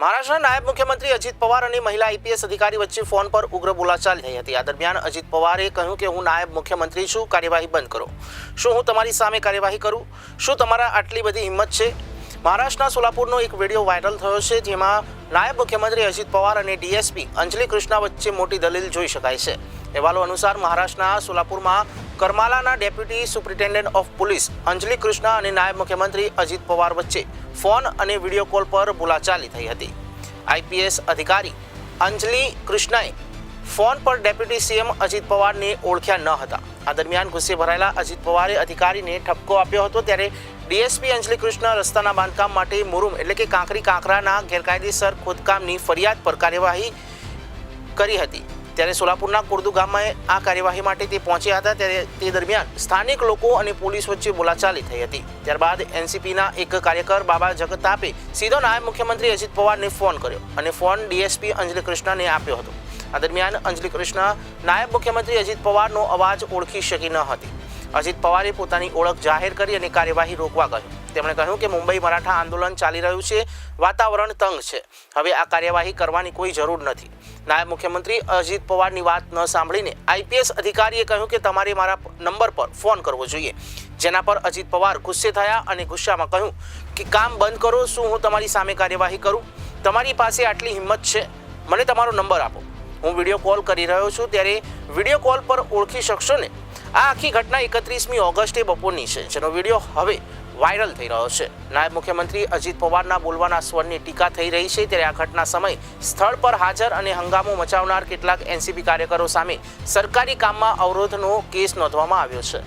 મહારાષ્ટ્રના નાયબ મુખ્યમંત્રી અજીત પવાર અને મહિલા આઈપીએસ અધિકારી વચ્ચે ફોન પર ઉગ્ર બોલાચાલી થઈ હતી. આ દરમિયાન અજીત પવારે કહ્યું કે, હું નાયબ મુખ્યમંત્રી છું, કાર્યવાહી બંધ કરો. શું હું તમારી સામે કાર્યવાહી કરું? શું તમારા આટલી બધી હિંમત છે? મહારાષ્ટ્રના સોલાપુરનો એક વીડિયો વાયરલ થયો છે, જેમાં નાયબ મુખ્યમંત્રી અજીત પવાર અને ડીએસપી અંજલિ કૃષ્ણા વચ્ચે મોટી દલીલ જોઈ શકાય છે. અહેવાલો અનુસાર મહારાષ્ટ્રના સોલાપુરમાં કરમાલાના deputy superintendent of police Anjali Krishna અને નાયબ મુખ્યમંત્રી અજીત પવાર વચ્ચે ફોન અને વીડિયો કોલ પર બોલાચાલી થઈ હતી. આઈપીએસ અધિકારી અંજલિ કૃષ્ણાએ ફોન પર ડેપ્યુટી સીએમ અજીત પવારને ઓળખ્યા ન હતા. આ દરમિયાન ગુસ્સે ભરાયેલા અજીત પવારે અધિકારીને ઠપકો આપ્યો હતો ત્યારે ડીએસપી અંજલિ કૃષ્ણ રસ્તાના બાંધકામ માટે મુરુમ એટલે કે કાંકરી કાંકરાના ગેરકાયદેસર ખોદકામની ફરિયાદ પર કાર્યવાહી કરી હતી. ત્યારે સોલાપુરના કુર્દુ ગામમાં આ કાર્યવાહી માટે તે પહોંચ્યા હતા ત્યારે તે દરમિયાન સ્થાનિક લોકો અને પોલીસ વચ્ચે બોલાચાલી થઈ હતી. ત્યારબાદ એનસીપીના એક કાર્યકર બાબા જગતાપે સીધો નાયબ મુખ્યમંત્રી અજીત પવારને ફોન કર્યો અને ફોન ડીએસપી અંજલિ કૃષ્ણને આપ્યો હતો. આ દરમિયાન અંજલિ કૃષ્ણ નાયબ મુખ્યમંત્રી અજીત પવારનો અવાજ ઓળખી શકી ન હતી. અજીત પવારે પોતાની ઓળખ જાહેર કરી અને કાર્યવાહી રોકવા કહ્યું. તેમણે કહ્યું કે મુંબઈ મરાઠા આંદોલન ચાલી રહ્યું છે, વાતાવરણ તંગ છે. હવે આ કાર્યવાહી કરવાની કોઈ જરૂર નથી. નાયબ મુખ્યમંત્રી અજીત પવારની વાત ન સાંભળીને આઈપીએસ અધિકારીએ કહ્યું કે તમારે મારા નંબર પર ફોન કરવો જોઈએ. જેના પર અજીત પવાર ગુસ્સે થયા અને ગુસ્સામાં કહ્યું કે કામ બંધ કરો, શું હું તમારી સામે કાર્યવાહી કરું? તમારી પાસે આટલી હિંમત છે. મને તમારો નંબર આપો. હું વીડિયો કોલ કરી રહ્યો છું. ત્યારે વીડિયો કોલ પર ઓળખી શકશો ને? આ આખી ઘટના એકત્રીસમી ઓગસ્ટે બપોરની છે, જેનો વીડિયો હવે વાયરલ થઈ રહ્યો છે. નાયબ મુખ્યમંત્રી અજીત પવારના બોલવાના સ્વરની ટીકા થઈ રહી છે, ત્યારે આ ઘટના સમયે સ્થળ પર હાજર અને હંગામો મચાવનાર કેટલાક એનસીપી કાર્યકરો સામે સરકારી કામમાં અવરોધનો કેસ નોંધવામાં આવ્યો છે.